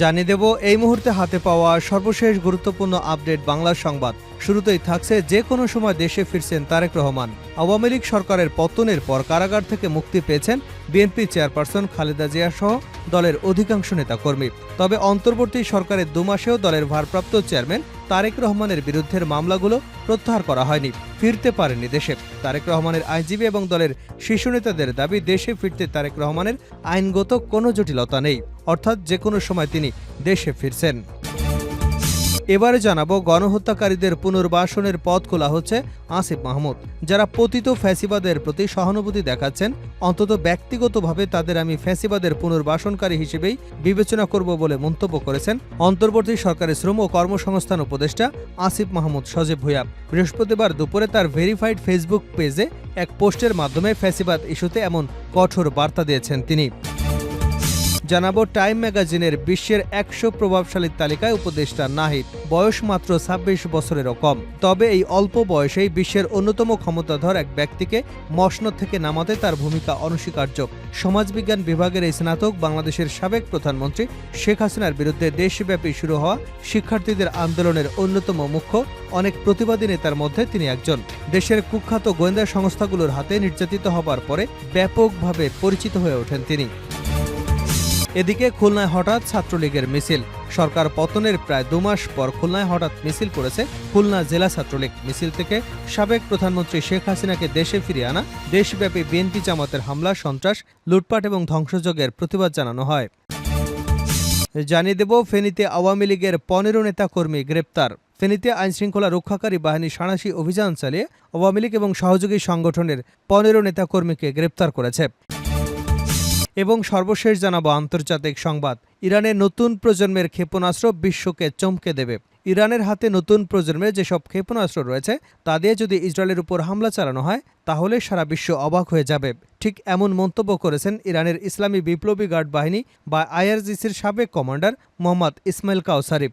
জানিয়ে দেব, এই মুহূর্তে হাতে পাওয়া সর্বশেষ গুরুত্বপূর্ণ আপডেট বাংলা সংবাদ। শুরুতেই থাকছে যে কোনো সময় দেশে ফিরছেন তারেক রহমান। আওয়ামী লীগ সরকারের পতনের পর কারাগার থেকে মুক্তি পেয়েছেন বিএনপি চেয়ারপারসন খালেদা জিয়া সহ দলের অধিকাংশ নেতাকর্মী। তবে অন্তর্বর্তী সরকারের দুমাসেও দলের ভারপ্রাপ্ত চেয়ারম্যান তারেক রহমানের বিরুদ্ধের মামলাগুলো প্রত্যাহার করা হয়নি, ফিরতে পারেনি দেশে। তারেক রহমানের আইনজীবী এবং দলের শীর্ষ নেতাদের দাবি, দেশে ফিরতে তারেক রহমানের আইনগত কোনো জটিলতা নেই। অর্থাৎ যে কোনো সময় তিনি দেশে ফিরছেন। এবারে জানাব, গণহত্যাকারীদের পুনর্বাসনের পথ খোলা হচ্ছে আসিফ মাহমুদ, যারা পতিত ফ্যাসিবাদের প্রতি সহানুভূতি দেখাচ্ছেন। অন্তত ব্যক্তিগতভাবে তাদের আমি ফ্যাসিবাদের পুনর্বাসনকারী হিসেবেই বিবেচনা করব বলে মন্তব্য করেছেন অন্তর্বর্তী সরকারের শ্রম ও কর্মসংস্থান উপদেষ্টা আসিফ মাহমুদ সজীব ভুইয়া। বৃহস্পতিবার দুপুরে তার ভেরিফাইড ফেসবুক পেজে এক পোস্টের মাধ্যমে ফ্যাসিবাদ ইস্যুতে এমন কঠোর বার্তা দিয়েছেন তিনি। জানাব টাইম ম্যাগাজিনের বিশ্বের একশো প্রভাবশালীর তালিকায় উপদেষ্টা নাহিদ। বয়স মাত্র ছাব্বিশ বছরেরও কম। তবে এই অল্প বয়সেই বিশ্বের অন্যতম ক্ষমতাধর এক ব্যক্তিকে মসনদ থেকে নামাতে তার ভূমিকা অনস্বীকার্য। সমাজবিজ্ঞান বিভাগের এই স্নাতক বাংলাদেশের সাবেক প্রধানমন্ত্রী শেখ হাসিনার বিরুদ্ধে দেশব্যাপী শুরু হওয়া শিক্ষার্থীদের আন্দোলনের অন্যতম মুখ্য, অনেক প্রতিবাদী নেতার মধ্যে তিনি একজন। দেশের কুখ্যাত গোয়েন্দা সংস্থাগুলোর হাতে নির্যাতিত হবার পরে ব্যাপকভাবে পরিচিত হয়ে ওঠেন তিনি। এদিকে খুলনায় হঠাৎ ছাত্রলীগের মিছিল। সরকার পতনের প্রায় দুমাস পর খুলনায় হঠাৎ মিছিল করেছে খুলনা জেলা ছাত্রলীগ। মিছিল থেকে সাবেক প্রধানমন্ত্রী শেখ হাসিনাকে দেশে ফিরিয়ে আনা দেশব্যাপী বিএনপি জামাতের হামলা, সন্ত্রাস, লুটপাট এবং ধ্বংসযজ্ঞের প্রতিবাদ জানানো হয়। জানিয়ে দেব, ফেনীতে আওয়ামী লীগের পনেরো নেতাকর্মী গ্রেপ্তার। ফেনীতে আইনশৃঙ্খলা রক্ষাকারী বাহিনী সাঁড়াশি অভিযান চালিয়ে আওয়ামী লীগ এবং সহযোগী সংগঠনের পনেরো নেতাকর্মীকে গ্রেপ্তার করেছে। এবং সর্বশেষ জানাব আন্তর্জাতিক সংবাদ। ইরানের নতুন প্রজন্মের ক্ষেপণাস্ত্র বিশ্বকে চমকে দেবে। ইরানের হাতে নতুন প্রজন্মের যেসব ক্ষেপণাস্ত্র রয়েছে, তা দিয়ে যদি ইসরায়েলের উপর হামলা চালানো হয়, তাহলে সারা বিশ্ব অবাক হয়ে যাবে। ঠিক এমন মন্তব্য করেছেন ইরানের ইসলামী বিপ্লবী গার্ড বাহিনী বা আইআরজিসির সাবেক কমান্ডার মোহাম্মদ ইসমাইল কাউসারিফ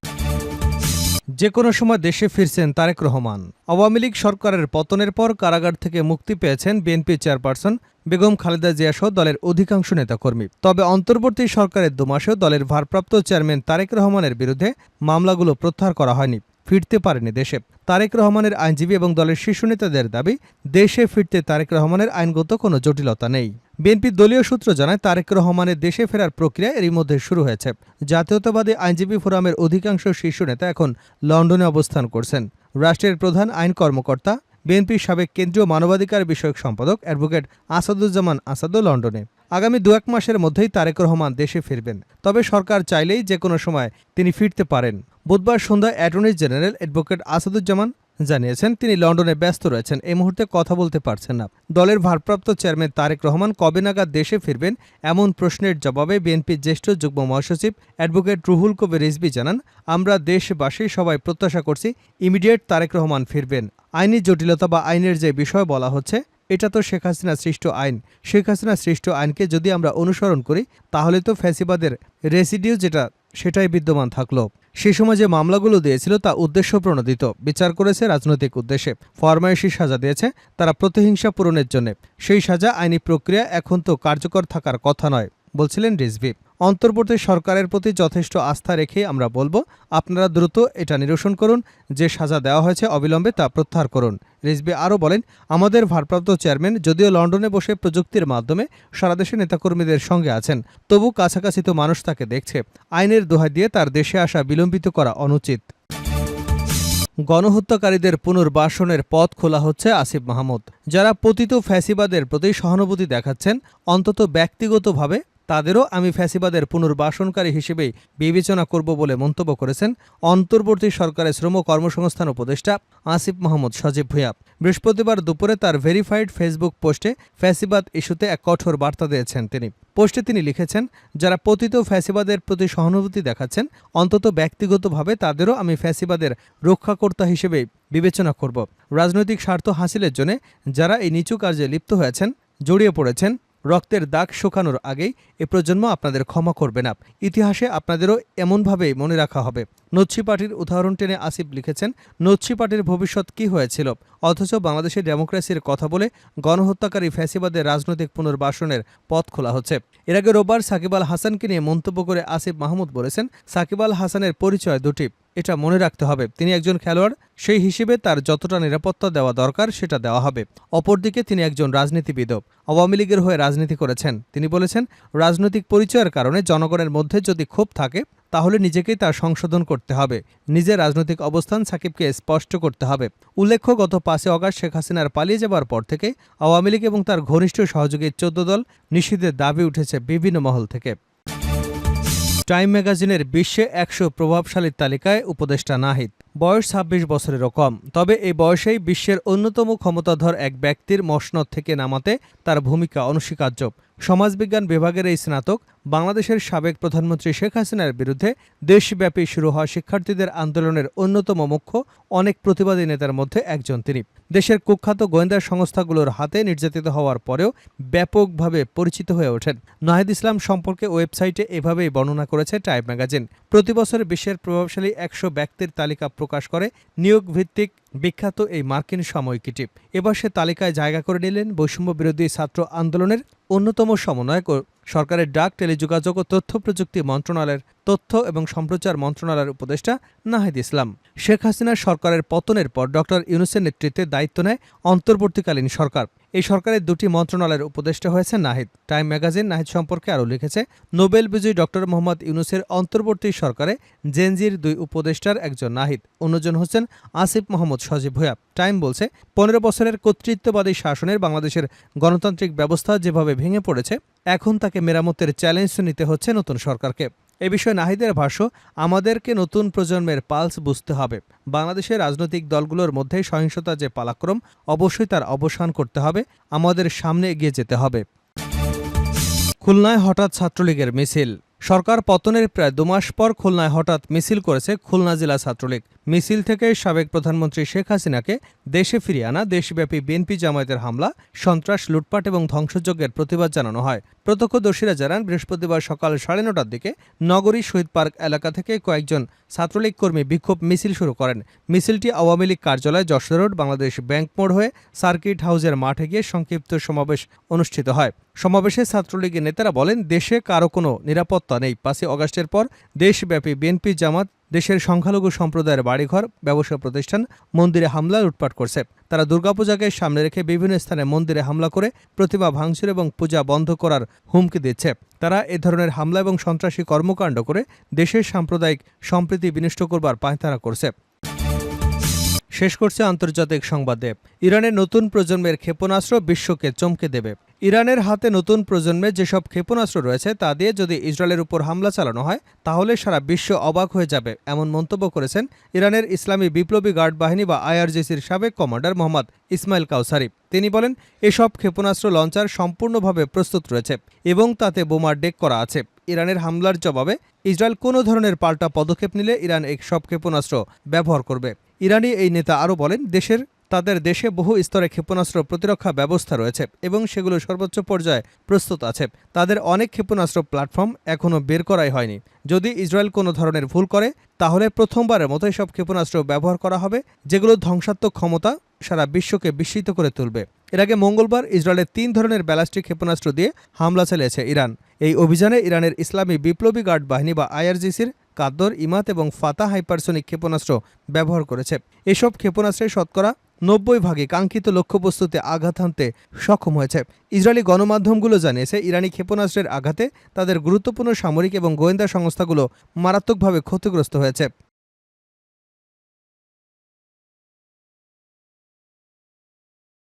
যে কোনো সময় দেশে ফিরছেন তারেক রহমান। আওয়ামী লীগ সরকারের পতনের পর কারাগার থেকে মুক্তি পেয়েছেন বিএনপি চেয়ারপারসন বেগম খালেদা জিয়া সহ দলের অধিকাংশ নেতাকর্মী। তবে অন্তর্বর্তী সরকারের দুমাসেও দলের ভারপ্রাপ্ত চেয়ারম্যান তারেক রহমানের বিরুদ্ধে মামলাগুলো প্রত্যাহার করা হয়নি, ফিরতে পারেনি দেশে। তারেক রহমানের আইনজীবী এবং দলের শীর্ষ নেতাদের দাবি, দেশে ফিরতে তারেক রহমানের আইনগত কোনো জটিলতা নেই। বিএনপির দলীয় সূত্র জানায়, তারেক রহমানের দেশে ফেরার প্রক্রিয়া এরই মধ্যে শুরু হয়েছে। জাতীয়তাবাদী আইনজীবী ফোরামের অধিকাংশ শীর্ষ নেতা এখন লন্ডনে অবস্থান করছেন। রাষ্ট্রের প্রধান আইন কর্মকর্তা, বিএনপির সাবেক কেন্দ্রীয় মানবাধিকার বিষয়ক সম্পাদক অ্যাডভোকেট আসাদুজ্জামান আসাদও লন্ডনে। আগামী দু এক মাসের মধ্যেই তারেক রহমান দেশে ফিরবেন। তবে সরকার চাইলেই যে কোনো সময় তিনি ফিরতে পারেন। বুধবার সন্ধ্যায় অ্যাটর্নি জেনারেল অ্যাডভোকেট আসাদুজ্জামান জানিয়েছেন, তিনি লন্ডনে ব্যস্ত রয়েছেন। এই মুহূর্তে কথা বলতে পারছেন না। দলের ভারপ্রাপ্ত চেয়ারম্যান তারেক রহমান কবে নাগাদ দেশে ফিরবেন এমন প্রশ্নের জবাবে বিএনপির জ্যেষ্ঠ যুগ্ম মহাসচিব অ্যাডভোকেট রুহুল কবির রিজবি জানান, আমরা দেশবাসী সবাই প্রত্যাশা করছি ইমিডিয়েট তারেক রহমান ফিরবেন। আইনি জটিলতা বা আইনের যে বিষয় বলা হচ্ছে, এটা তো শেখ হাসিনা সৃষ্ট আইন। শেখ হাসিনা সৃষ্ট আইনকে যদি আমরা অনুসরণ করি, তাহলে তো ফ্যাসিবাদের রেসিডিউ যেটা, সেটাই বিদ্যমান থাকল। সে সময় যে মামলাগুলো দিয়েছিল তা উদ্দেশ্য প্রণোদিত। বিচার করেছে রাজনৈতিক উদ্দেশ্যে। ফরমায়েশি সাজা দিয়েছে, তারা প্রতিহিংসা পূরণের জন্য। সেই সাজা আইনি প্রক্রিয়া এখন তো কার্যকর থাকার কথা নয়, বলছিলেন রিজভি। অন্তর্বর্তী সরকারের প্রতি যথেষ্ট আস্থা রেখে আমরা বলব, আপনারা দ্রুত এটা নিরসন করুন, যে সাজা দেওয়া হয়েছে অবিলম্বে তা প্রত্যাহার করুন। রিজভি আরও বলেন, আমাদের ভারপ্রাপ্ত চেয়ারম্যান যদিও লন্ডনে বসে প্রযুক্তির মাধ্যমে সারা দেশে নেতাকর্মীদের সঙ্গে আছেন, তবু কাছাকাছি তো মানুষ তাকে দেখছে। আইনের দোহাই দিয়ে তার দেশে আসা বিলম্বিত করা অনুচিত। গণহত্যাকারীদের পুনর্বাসনের পথ খোলা হচ্ছে আসিফ মাহমুদ। যারা পতিত ফ্যাসিবাদের প্রতি সহানুভূতি দেখাচ্ছেন, অন্তত ব্যক্তিগতভাবে তাদেরও আমি ফ্যাসিবাদের পুনর্বাসনকারী হিসেবেই বিবেচনা করব বলে মন্তব্য করেছেন অন্তর্বর্তী সরকারের শ্রম কর্মসংস্থান উপদেষ্টা আসিফ মাহমুদ সজীব ভুইয়া। বৃহস্পতিবার দুপুরে তার ভেরিফাইড ফেসবুক পোস্টে ফ্যাসিবাদ ইস্যুতে এক কঠোর বার্তা দিয়েছেন তিনি। পোস্টে তিনি লিখেছেন, যারা পতিত ফ্যাসিবাদের প্রতি সহানুভূতি দেখাচ্ছেন, অন্তত ব্যক্তিগতভাবে তাদেরও আমি ফ্যাসিবাদের রক্ষাকর্তা হিসেবে বিবেচনা করব। রাজনৈতিক স্বার্থ হাসিলের জন্য যারা এই নিচু কার্যে লিপ্ত হয়েছেন, জড়িয়ে পড়েছেন রক্তের দাগ শুকানোর আগেই এ প্রজন্ম আপনাদের ক্ষমা করবে না। ইতিহাসে আপনাদেরও এমনভাবেই মনে রাখা হবে। নচ্ছি পার্টির উদাহরণ টেনে আসিফ লিখেছেন নচ্ছি পার্টির ভবিষ্যৎ কি হয়েছিল? অথচ বাংলাদেশের ডেমোক্রেসির কথা বলে গণহত্যাকারী ফ্যাসিবাদের রাজনৈতিক পুনর্বাসনের পথ খোলা হচ্ছে। এর আগে রোববার সাকিব আল হাসানকে নিয়ে মন্তব্য করে আসিফ মাহমুদ বলেছেন, সাকিব আল হাসানের পরিচয় দুটি, এটা মনে রাখতে হবে। তিনি একজন খেলোয়াড়, সেই হিসেবে তার যতটা নিরাপত্তা দেওয়া দরকার সেটা দেওয়া হবে। অপরদিকে তিনি একজন রাজনীতিবিদও আওয়ামী লীগের হয়ে রাজনীতি করেছেন। তিনি বলেছেন, রাজনৈতিক পরিচয়ের কারণে জনগণের মধ্যে যদি ক্ষোভ থাকে তাহলে নিজেকেই তা সংশোধন করতে হবে। নিজের রাজনৈতিক অবস্থান সাকিবকে স্পষ্ট করতে হবে। উল্লেখ্য, গত পাঁচে অগাস্ট শেখ হাসিনার পালিয়ে যাবার পর থেকে আওয়ামী লীগ এবং তার ঘনিষ্ঠ সহযোগী চোদ্দ দল নিষিদ্ধের দাবি উঠেছে বিভিন্ন মহল থেকে। টাইম ম্যাগাজিনের বিশ্বে একশো প্রভাবশালীর তালিকায় উপদেষ্টা নাহিদ। বয়স ছাব্বিশ বছরেরও কম। তবে এই বয়সেই বিশ্বের অন্যতম ক্ষমতাধর এক ব্যক্তির মসনদ থেকে নামাতে তার ভূমিকা অনস্বীকার্য। সমাজবিজ্ঞান বিভাগের এই স্নাতক, বাংলাদেশের সাবেক প্রধানমন্ত্রী শেখ হাসিনার বিরুদ্ধে দেশব্যাপী শুরু হওয়া শিক্ষার্থীদের আন্দোলনের অন্যতম মুখ্য, অনেক প্রতিবাদী নেতার মধ্যে একজন তিনি। দেশের কুখ্যাত গোয়েন্দা সংস্থাগুলোর হাতে নির্যাতিত হওয়ার পরেও ব্যাপকভাবে পরিচিত হয়ে ওঠেন। নাহিদ ইসলাম সম্পর্কে ওয়েবসাইটে এভাবেই বর্ণনা করেছে টাইম ম্যাগাজিন। প্রতিবছর বিশ্বের প্রভাবশালী একশো ব্যক্তির তালিকা প্রকাশ করে। নিয়োগ ভিত্তিক বিখ্যাত এই মার্কিন সাময়িকীটি। এবার সে তালিকায় জায়গা করে নিলেন বৈষম্য বিরোধী ছাত্র আন্দোলনের অন্যতম সমন্বয়ক ও সরকারের ডাক, টেলিযোগাযোগ ও তথ্য প্রযুক্তি মন্ত্রণালয়ের তথ্য এবং সম্প্রচার মন্ত্রণালয়ের উপদেষ্টা নাহিদ ইসলাম। শেখ হাসিনার সরকারের পতনের পর ডক্টর ইউনুসের নেতৃত্বে দায়িত্ব নেয় অন্তর্বর্তীকালীন সরকার। এই সরকারের দুটি মন্ত্রণালয়ের উপদেষ্টা হয়েছে নাহিদ। টাইম ম্যাগাজিন নাহিদ সম্পর্কে আরও লিখেছে, নোবেল বিজয়ী ডক্টর মোহাম্মদ ইউনুসের অন্তর্বর্তী সরকারে জেনজির দুই উপদেষ্টার একজন নাহিদ। অন্যজন হচ্ছেন আসিফ মোহাম্মদ সজীব ভুয়া টাইম বলছে, পনেরো বছরের কর্তৃত্ববাদী শাসনের বাংলাদেশের গণতান্ত্রিক ব্যবস্থা যেভাবে ভেঙে পড়েছে, এখন তাকে মেরামতের চ্যালেঞ্জ নিতে হচ্ছে নতুন সরকারকে। এ বিষয়ে নাহিদের ভাষ্য, আমাদেরকে নতুন প্রজন্মের পালস বুঝতে হবে। বাংলাদেশের রাজনৈতিক দলগুলোর মধ্যে সহিংসতা যে পালাক্রম, অবশ্যই তার অবসান করতে হবে, আমাদের সামনে এগিয়ে যেতে হবে। খুলনায় হঠাৎ ছাত্রলীগের মিছিল। সরকার পতনের প্রায় দুমাস পর খুলনায় হঠাৎ মিছিল করেছে খুলনা জেলা ছাত্রলীগ। মিছিল থেকে সাবেক প্রধানমন্ত্রী শেখ হাসিনাকে দেশে ফিরিয়ে আনা দেশব্যাপী বিএনপি জামায়াতের হামলা, সন্ত্রাস, লুটপাট এবং ধ্বংসযজ্ঞের প্রতিবাদ জানানো হয়। প্রত্যক্ষদর্শীরা জানান, বৃহস্পতিবার সকাল সাড়ে নটার দিকে নগরী শহীদ পার্ক এলাকা থেকে কয়েকজন ছাত্রলীগ কর্মী বিক্ষোভ মিছিল শুরু করেন। মিছিলটি আওয়ামী লীগ কার্যালয় যশোর রোড, বাংলাদেশ ব্যাংক মোড় হয়ে সার্কিট হাউসের মাঠে গিয়ে সংক্ষিপ্ত সমাবেশ অনুষ্ঠিত হয়। সমাবেশে ছাত্রলীগের নেতারা বলেন, দেশে কারও কোনো নিরাপত্তা নেই। পাঁচই অগাস্টের পর দেশব্যাপী বিএনপি জামাত দেশের সংখ্যালঘু সম্প্রদায়ের বাড়িঘর ব্যবসা প্রতিষ্ঠান, মন্দিরে হামলা, লুটপাট করছে। তারা দুর্গাপূজাকে সামনে রেখে বিভিন্ন স্থানে মন্দিরে হামলা করে প্রতিমা ভাঙচুর এবং পূজা বন্ধ করার হুমকি দিচ্ছে। তারা এ ধরনের হামলা এবং সন্ত্রাসী কর্মকাণ্ড করে দেশের সাম্প্রদায়িক সম্প্রীতি বিনষ্ট করবার পায়তারা করছে। শেষ করছে আন্তর্জাতিক সংবাদে। ইরানের নতুন প্রজন্মের ক্ষেপণাস্ত্র বিশ্বকে চমকে দেবে। ইরানের হাতে নতুন প্রজন্মে যেসব ক্ষেপণাস্ত্র রয়েছে তা দিয়ে যদি ইসরায়েলের উপর হামলা চালানো হয়, তাহলে সারা বিশ্ব অবাক হয়ে যাবে, এমন মন্তব্য করেছেন ইরানের ইসলামী বিপ্লবী গার্ড বাহিনী বা আইআরজিসির সাবেক কমান্ডার মোহাম্মদ ইসমাইল কাউসারি। তিনি বলেন, এসব ক্ষেপণাস্ত্র লঞ্চার সম্পূর্ণভাবে প্রস্তুত রয়েছে এবং তাতে বোমার ডেক করা আছে। ইরানের হামলার জবাবে ইসরায়েল কোনো ধরনের পাল্টা পদক্ষেপ নিলে ইরান এই সব ক্ষেপণাস্ত্র ব্যবহার করবে। ইরানি এই নেতা আরও বলেন, দেশের তাদের দেশে বহু স্তরে ক্ষেপণাস্ত্র প্রতিরক্ষা ব্যবস্থা রয়েছে এবং সেগুলো সর্বোচ্চ পর্যায়ে প্রস্তুত আছে। তাদের অনেক ক্ষেপণাস্ত্র প্ল্যাটফর্ম এখনও বের করাই হয়নি। যদি ইসরায়েল কোনো ধরনের ভুল করে, তাহলে প্রথমবারের মতো সব ক্ষেপণাস্ত্র ব্যবহার করা হবে, যেগুলো ধ্বংসাত্মক ক্ষমতা সারা বিশ্বকে বিস্মিত করে তুলবে। এর আগে মঙ্গলবার ইসরায়েলের তিন ধরনের ব্যালাস্টিক ক্ষেপণাস্ত্র দিয়ে হামলা চালিয়েছে ইরান। এই অভিযানে ইরানের ইসলামী বিপ্লবী গার্ড বাহিনী বা আইআরজিসির কাদ্দর, ইমাত এবং ফাতা হাইপারসোনিক ক্ষেপণাস্ত্র ব্যবহার করেছে। এসব ক্ষেপণাস্ত্রের শতকরা নব্বই ভাগে কাঙ্ক্ষিত লক্ষ্যবস্তুতে আঘাত হানতে সক্ষম হয়েছে। ইসরায়েলি গণমাধ্যমগুলো জানিয়েছে, ইরানি ক্ষেপণাস্ত্রের আঘাতে তাদের গুরুত্বপূর্ণ সামরিক এবং গোয়েন্দা সংস্থাগুলো মারাত্মকভাবে ক্ষতিগ্রস্ত হয়েছে।